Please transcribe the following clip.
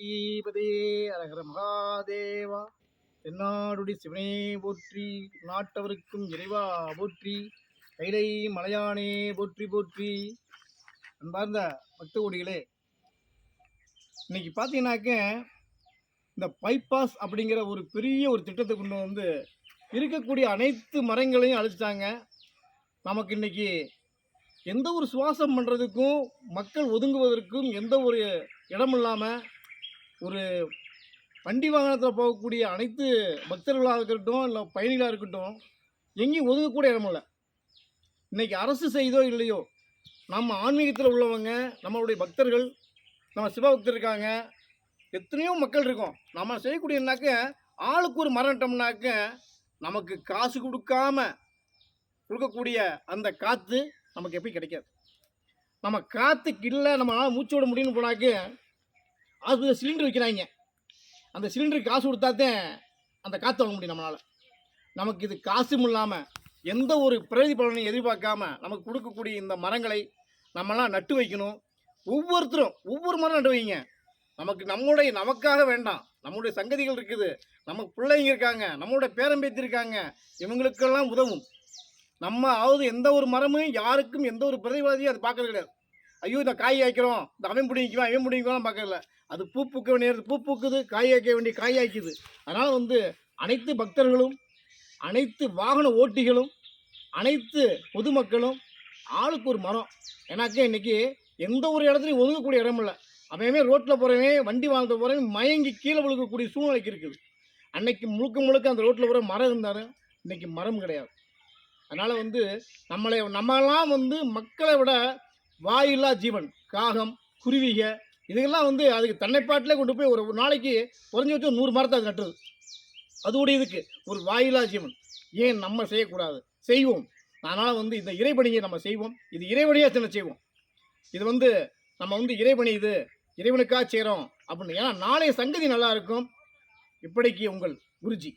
பார்வதீபதே அரகர மகாதேவா. தென்னாடுடி சிவனே போற்றி நாட்டவருக்கும் இறைவா போற்றி கைலை மலையானே போற்றி போற்றி. அன்பார்ந்த பக்த கோடிகளே இன்னைக்கு பார்த்தீங்கன்னாக்க இந்த பைபாஸ் அப்படிங்கிற ஒரு பெரிய ஒரு திட்டத்தை கொண்டு வந்து இருக்கக்கூடிய அனைத்து மரங்களையும் அழிச்சிட்டாங்க. நமக்கு இன்னைக்கு எந்த ஒரு சுவாசம் பண்ணுறதுக்கும் மக்கள் ஒதுங்குவதற்கும் எந்த ஒரு இடமும் இல்லாமல் ஒரு வண்டி வாகனத்தில் போகக்கூடிய அனைத்து பக்தர்களாக இருக்கட்டும் இல்லை பயணிகளாக இருக்கட்டும் எங்கேயும் ஒதுங்கக்கூட இடம் இல்லை. அரசு செய்தோ இல்லையோ நம்ம ஆன்மீகத்தில் உள்ளவங்க நம்மளுடைய பக்தர்கள் நம்ம சிவபக்தர் இருக்காங்க எத்தனையோ மக்கள் இருக்கோம். நம்ம செய்யக்கூடியனாக்க ஆளுக்கு ஒரு மரணட்டோம்னாக்க நமக்கு காசு கொடுக்காம கொடுக்கக்கூடிய அந்த காற்று நமக்கு எப்படி கிடைக்காது. நம்ம காற்றுக்கு இல்லை நம்மளால் மூச்சு விட முடியும்னு போனாக்க அது சிலிண்டர் விற்கிறாங்க அந்த சிலிண்டருக்கு காசு கொடுத்தாதான் அந்த காற்று வாங்க முடியும் நம்மளால். நமக்கு இது காசும் இல்லாமல் எந்த ஒரு பிரதிபலனையும் எதிர்பார்க்காம நமக்கு கொடுக்கக்கூடிய இந்த மரங்களை நம்மலாம் நட்டு வைக்கணும். ஒவ்வொருத்தரும் ஒவ்வொரு மரம் நட்டு வைங்க. நமக்கு நம்முடைய நமக்காக வேண்டாம். நம்முடைய சங்கதிகள் இருக்குது. நம்ம பிள்ளைங்க இருக்காங்க. நம்மளுடைய பேரம்பேத்தி இருக்காங்க. இவங்களுக்கெல்லாம் உதவும். நம்ம ஆவது எந்த ஒரு மரமும் யாருக்கும் எந்த ஒரு பிரதிவாதியும் அது பார்க்கறது கிடையாது. ஐயோ இந்த காய் காய்க்கிறோம் இந்த அவன் பிடிக்குவான் அவன் பிடிக்குவான் பார்க்கறதில்ல அது பூ பூக்க வேண்டிய பூ பூக்குது காய் வேண்டிய காய் அதனால் வந்து அனைத்து பக்தர்களும் அனைத்து வாகன ஓட்டிகளும் அனைத்து பொதுமக்களும் ஆளுக்கு ஒரு மரம். ஏன்னாக்க இன்னைக்கு எந்த ஒரு இடத்துலையும் ஒதுங்கக்கூடிய இடம் இல்லை. அவன் ரோட்டில் போகிறவன் வண்டி வாங்க போகிறவன் மயங்கி கீழே விழுக்கக்கூடிய சூழ்நிலைக்கு இருக்குது. அன்னைக்கு முழுக்க முழுக்க அந்த ரோட்டில் போகிற மரம் இருந்தார் இன்னைக்கு மரம் கிடையாது. அதனால் வந்து நம்மளை நம்மலாம் வந்து மக்களை விட வாயில்லா ஜீவன் காகம் குருவிக இதுக்கெல்லாம் வந்து அதுக்கு தன்னைப்பாட்டிலே கொண்டு போய் ஒரு ஒரு நாளைக்கு குறைஞ்ச வச்சு நூறு மரத்தை அது நட்டுறது அதோடைய இதுக்கு ஒரு வாயிலா ஜீவன். ஏன் நம்ம செய்யக்கூடாது? செய்வோம். அதனால் வந்து இந்த இறைவணியை நம்ம செய்வோம். இது இறைவணியாக சின்ன செய்வோம். இது வந்து நம்ம வந்து இறைபணி இது இறைவனுக்காக செய்கிறோம் அப்படின்னு. ஏன்னா நாளைய சங்கதி நல்லா இருக்கும். இப்படிக்கு உங்கள் குருஜி.